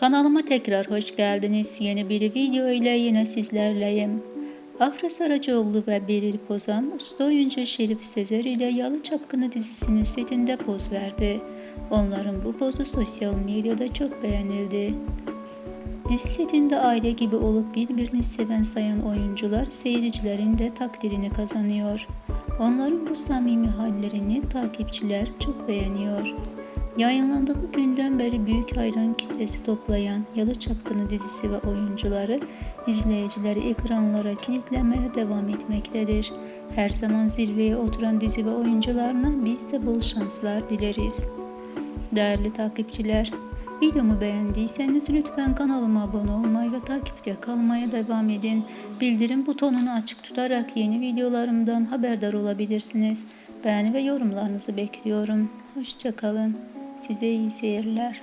Kanalıma tekrar hoş geldiniz. Yeni bir video ile yine sizlerleyim. Afra Saracoğlu ve Beril Pozam, usta oyuncu Şerif Sezer ile Yalı Çapkını dizisinin setinde poz verdi. Onların bu pozu sosyal medyada çok beğenildi. Dizi setinde aile gibi olup birbirini seven sayan oyuncular seyircilerin de takdirini kazanıyor. Onların bu samimi hallerini takipçiler çok beğeniyor. Yayınlandığı günden beri büyük hayran kitlesi toplayan Yalı Çapkını dizisi ve oyuncuları izleyicileri ekranlara kilitlemeye devam etmektedir. Her zaman zirveye oturan dizi ve oyuncularına biz de bol şanslar dileriz. Değerli takipçiler, videomu beğendiyseniz lütfen kanalıma abone olmayı ve takipte kalmaya devam edin. Bildirim butonunu açık tutarak yeni videolarımdan haberdar olabilirsiniz. Beğeni ve yorumlarınızı bekliyorum. Hoşçakalın. Size iyi seyirler.